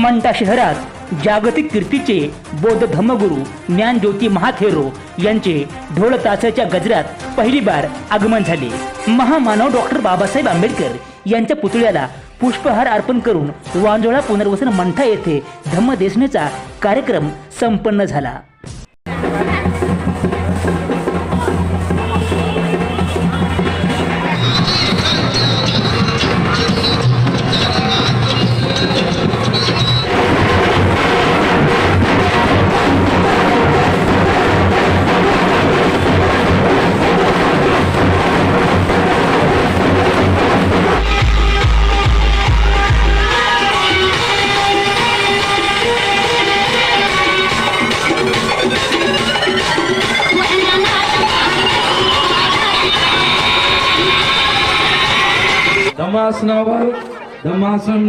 मंटा शहरात जागतिक कीर्तीचे बौद्ध धम्मगुरू ज्ञानज्योती महाथेरो यांचे ढोल तासाच्या गजरात पहिली बार आगमन झाले. महामानव डॉक्टर बाबासाहेब आंबेडकर यांच्या पुतळ्याला पुष्पहार अर्पण करून वांजोळा पुनर्वसन मंठा येथे धम्मदेशनेचा कार्यक्रम संपन्न झाला. धम्मासनावर धम्मासन.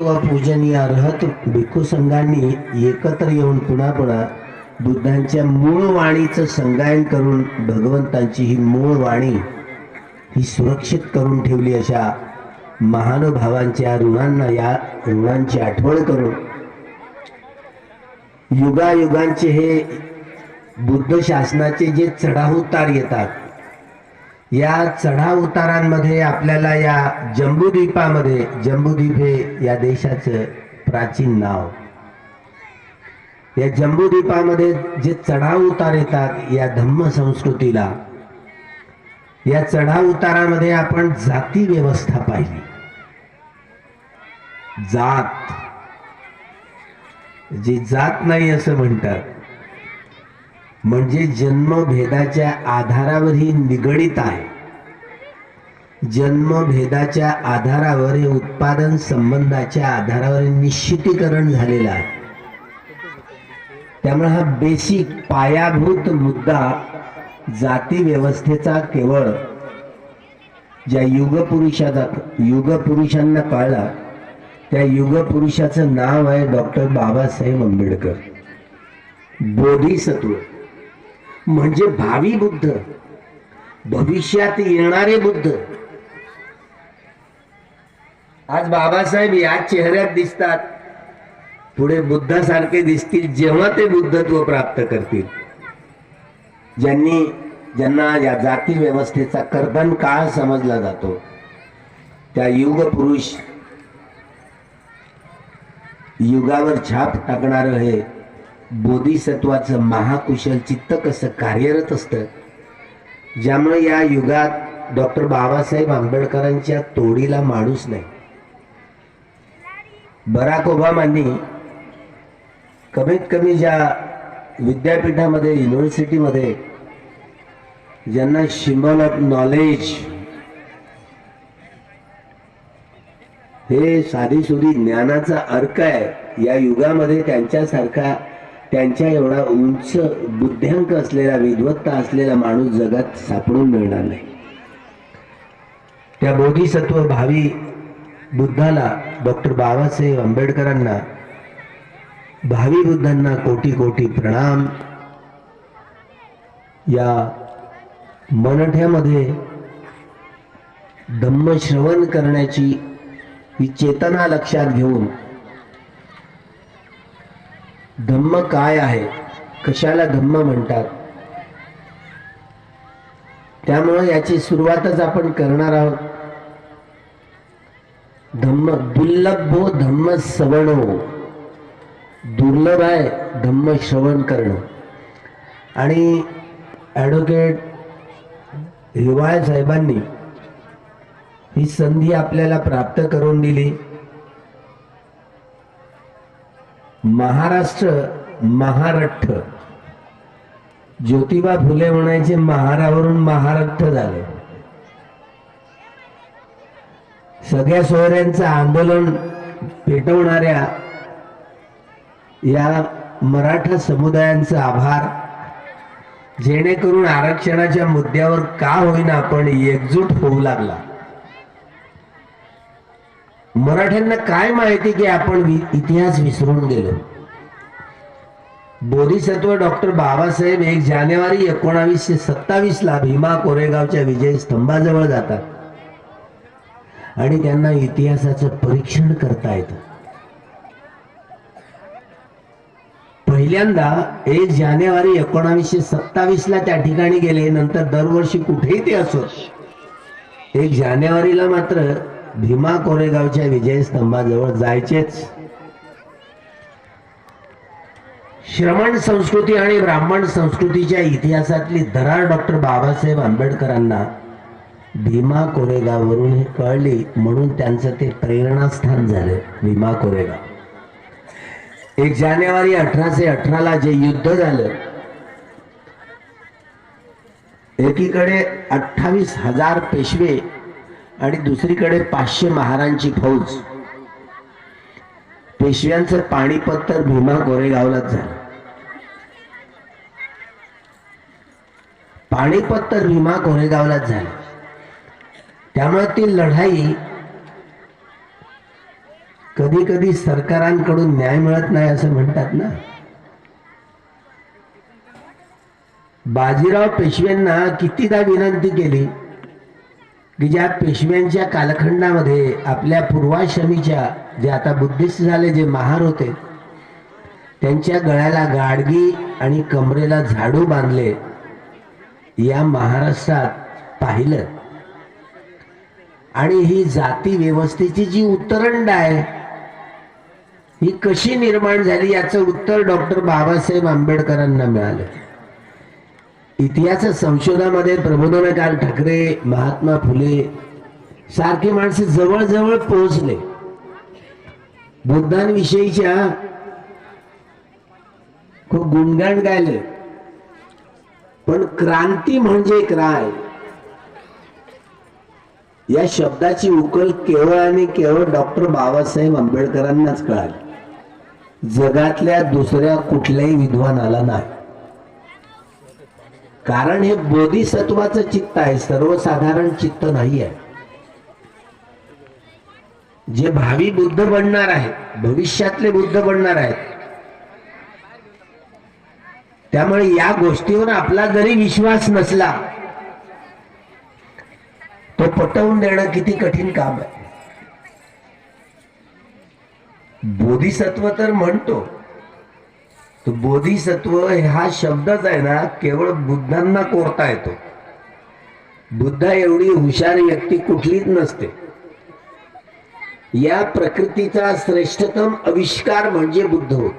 व पूजनीय अर्हत भिक्खू संघांनी एकत्र येऊन पुन्हा पुन्हा बुद्धांच्या मूळ वाणीचं संगायन करून भगवंतांची ही मूळ वाणी ही सुरक्षित करून ठेवली अशा महानुभावांच्या ऋणांना या ऋणांची आठवण करून युगायुगांचे हे बुद्ध शासनाचे जे चढाव उतार येतात या चढा उतारांमध्ये आपल्याला या जम्बूद्वीपामध्ये जम्बूद्वीप हे या देशाचं प्राचीन नाव. या जम्बूद्वीपामध्ये जे चढाव उतार येतात या धम्म संस्कृतीला या चढाव उतारामध्ये आपण जाती व्यवस्था पाहिली. जात. जी जात नाही असं म्हणतात म्हणजे जन्मभेदाच्या आधारावर ही निगडित आहे. जन्मभेदाच्या आधारावर हे उत्पादन संबंधाच्या आधारावर निश्चितीकरण झालेलं आहे. त्यामुळे हा बेसिक पायाभूत मुद्दा जाती व्यवस्थेचा केवळ ज्या युगपुरुषाचा युगपुरुषांना कळला त्या युगपुरुषाचं नाव आहे डॉक्टर बाबासाहेब आंबेडकर. बोधिसत्व. म्हणजे भावी बुद्ध. भविष्यात येणारे बुद्ध. आज बाबासाहेब या चेहऱ्यात दिसतात. पुढे बुद्धासारखे दिसतील जेव्हा ते बुद्धत्व प्राप्त करतील. ज्यांनी ज्यांना या जाती व्यवस्थेचा कर्दन काळ समजला जातो. त्या युग पुरुष युगावर छाप टाकणारं हे बोधिसत्वाचं महाकुशल चित्त कसं कार्यरत असतं? ज्यामुळे या युगात डॉक्टर बाबासाहेब आंबेडकरांच्या तोडीला माणूस नाही. बराक ओबामांनी कमीत कमी ज्या विद्यापीठामध्ये युनिव्हर्सिटीमध्ये ज्यांना शिंबल ऑफ नॉलेज हे साधी सुधी ज्ञानाचा अर्क आहे या युगामध्ये त्यांच्यासारखा त्यांच्या एवढा उंच बुद्ध्यांक असलेला विद्वत्ता असलेला माणूस जगात सापडून मिळणार नाही. त्या बोधिसत्व भावी बुद्धाला डॉक्टर बाबासाहेब आंबेडकरांना भावी बुद्धांना कोटी कोटी प्रणाम. या मनठ्यामध्ये धम्मश्रवण करण्याची ही चेतना लक्षात घेऊन धम्म काय आहे? कशाला धम्म म्हणतात? त्यामुळे याची सुरुवातच आपण करणार आहोत. धम्म दुर्लभो धम्म सवणो दुर्लभ आहे धम्म श्रवण करणं. आणि ॲडव्होकेट हिवाळ साहेबांनी ही संधी आपल्याला प्राप्त करून दिली. महाराष्ट्र महारठ्ठ. ज्योतिबा फुले म्हणायचे महारावरून महारठ्ठ झाले. सगळ्या सोयऱ्यांचं आंदोलन पेटवणाऱ्या या मराठा समुदायांचा आभार. जेणेकरून आरक्षणाच्या मुद्द्यावर का होईना आपण एकजूट होऊ लागला. मराठ्यांना काय माहिती की आपण इतिहास विसरून गेलो? बोधिसत्व डॉक्टर बाबासाहेब एक जानेवारी एकोणावीसशे सत्तावीस ला भीमा कोरेगावच्या विजय स्तंभाजवळ जातात. आणि त्यांना इतिहासाचं परीक्षण करता येतं. पहिल्यांदा एक जानेवारी एकोणावीसशे सत्तावीस ला त्या ठिकाणी गेले नंतर दरवर्षी कुठेही ते असो. एक जानेवारीला मात्र भीमा कोरेगावच्या विजयस्तंभाजवळ जायचेच. श्रमण संस्कृती आणि ब्राह्मण संस्कृतीच्या इतिहासातली दरार डॉक्टर बाबासाहेब आंबेडकरांना भीमा कोरेगाववरून हे कळली म्हणून त्यांचं ते प्रेरणास्थान झालं भीमा कोरेगाव. एक जानेवारी अठराशे अठराला जे युद्ध झालं एकीकडे अठ्ठावीस हजार पेशवे आणि दुसरीकडे पाचशे महारांची फौज. पेशव्यांचं पाणीपत तर भीमा कोरेगावलाच झालं. पाणीपत तर भीमा कोरेगावलाच झालं. त्यामुळे ती लढाई कधी कधी सरकारांकडून न्याय मिळत नाही असं म्हणतात ना? बाजीराव पेशव्यांना कितीदा विनंती केली? की ज्या पेशव्यांच्या कालखंडामध्ये आपल्या पूर्वाश्रमीच्या जे आता बुद्धिस्ट झाले जे महार होते त्यांच्या गळ्याला गाडगी आणि कमरेला झाडू बांधले या महाराष्ट्रात पाहिलं. आणि ही जाती व्यवस्थेची जी उतरंड आहे ही कशी निर्माण झाली याचं उत्तर डॉक्टर बाबासाहेब आंबेडकरांना मिळालं. इतिहास संशोधनामध्ये प्रबोधनकार ठाकरे महात्मा फुले सारखे माणसे जवळजवळ पोहोचले. बुद्धांविषयीच्या खूप गुणगान गायले. पण क्रांती म्हणजे काय? या शब्दाची उकल केवळ आणि केवळ डॉक्टर बाबासाहेब आंबेडकरांनाच कळाली. जगातल्या दुसऱ्या कुठल्याही विद्वानाला नाही. कारण हे बोधिसत्वाचं चित्त आहे सर्वसाधारण चित्त नाही आहे. जे भावी बुद्ध बनणार आहेत भविष्यातले बुद्ध बनणार आहेत त्यामुळे या गोष्टीवर आपला जरी विश्वास नसला तो पटवून देणं किती कठीण काम आहे. बोधिसत्व तर म्हणतो बोधिसत्व हा शब्दच आहे ना केवळ बुद्धांना कोरता येतो. बुद्धा एवढी हुशार व्यक्ती कुठलीच नसते. या प्रकृतीचा श्रेष्ठतम आविष्कार म्हणजे बुद्ध होत.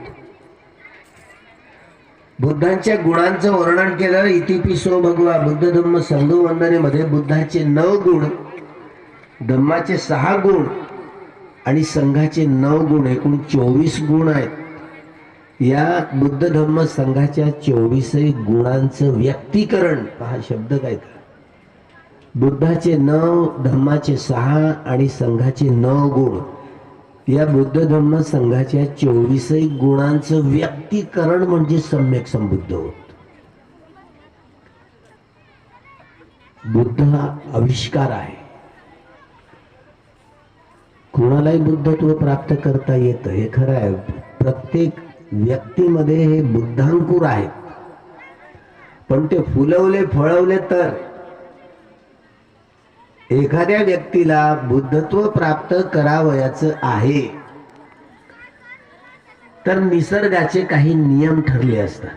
बुद्धांच्या गुणांचं वर्णन केलं इतिपिसो भगवा बुद्ध धम्म संघ वंदनेमध्ये बुद्धाचे नऊ गुण धम्माचे सहा गुण आणि संघाचे नऊ गुण एकूण चोवीस गुण आहेत. या बुद्ध धम्म संघाच्या चोवीसही गुणांचं व्यक्तीकरण हा शब्द काय तर? बुद्धाचे नऊ धम्माचे सहा आणि संघाचे नऊ गुण. या बुद्ध धम्म संघाच्या चोवीसही गुणांचं व्यक्तीकरण म्हणजे सम्यक संबुद्ध होत. बुद्ध हा आविष्कार आहे. कुणालाही बुद्धत्व प्राप्त करता येतं हे खरं आहे. प्रत्येक व्यक्तीमध्ये हे बुद्धांकुर आहेत पण ते फुलवले फळवले तर? एखाद्या व्यक्तीला बुद्धत्व प्राप्त करावयाचं आहे. तर निसर्गाचे काही नियम ठरले असतात.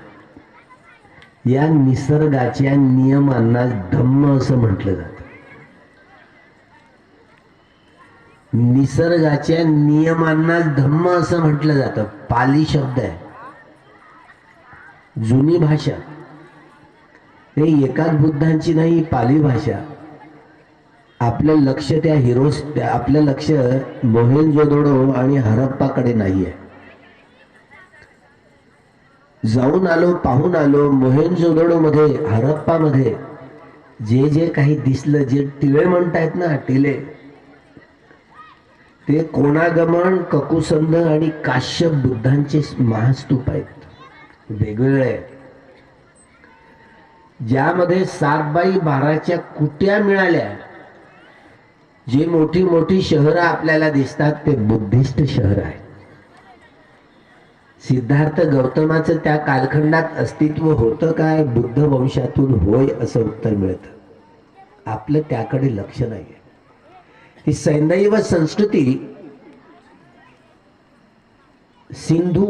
या निसर्गाच्या नियमांना धम्म असं म्हटलं जातं. निसर्गाच्या नियमांना धम्म असं म्हटलं जातं. पाली शब्द आहे. जुनी भाषा. हे एकाच बुद्धांची नाही पाली भाषा. आपलं लक्ष त्या हिरोस आपलं लक्ष मोहेंजोदडो आणि हरप्पाकडे नाहीये. जाऊन आलो पाहून आलो मोहेंजोदडो मध्ये हरप्पामध्ये. जे जे काही दिसलं जे टिळे म्हणतायत ना टिले ते कोणागमन ककुसंध आणि काश्यप बुद्धांचे महास्तूप आहेत. वेगवेगळे आहेत. ज्यामध्ये सातबाई बाराच्या कुट्या मिळाल्या. जी मोठी मोठी शहरं आपल्याला दिसतात ते बुद्धिस्ट शहर आहे सिद्धार्थ गौतमाचं त्या कालखंडात अस्तित्व होतं काय? बुद्ध वंशातून होय असं उत्तर मिळतं. आपलं त्याकडे लक्ष नाही ही सैंदैव संस्कृती सिंधू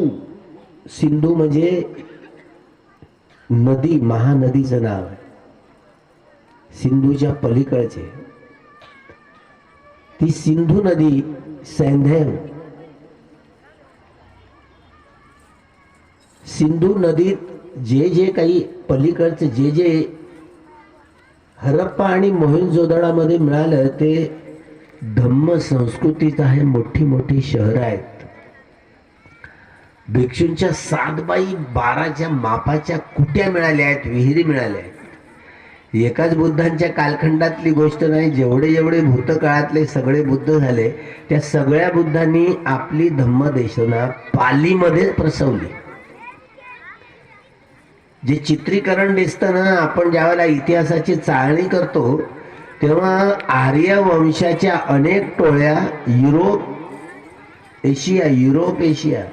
सिंधू म्हणजे नदी महानदीचं नाव आहे. सिंधूच्या पलीकडचे. ती सिंधू नदी सैंधव सिंधू नदीत जे जे काही पलीकडचे जे जे हरप्पा आणि मोहिनजोदडामध्ये मिळालं ते धम्म संस्कृतीत आहे मोठी मोठी शहरं आहेत. भिक्षूंच्या सात बाई बाराच्या मापाच्या कुट्या मिळाल्या आहेत विहिरी मिळाल्या आहेत. एकाच बुद्धांच्या कालखंडातली गोष्ट नाही जेवढे जेवढे भूतकाळातले सगळे बुद्ध झाले त्या सगळ्या बुद्धांनी आपली धम्मदेशना पालीमध्येच प्रसवली. जे चित्रीकरण दिसतं ना आपण ज्यावेळेला इतिहासाची चाळणी करतो तेव्हा आर्य वंशाच्या अनेक टोळ्या युरोप एशिया युरोप एशिया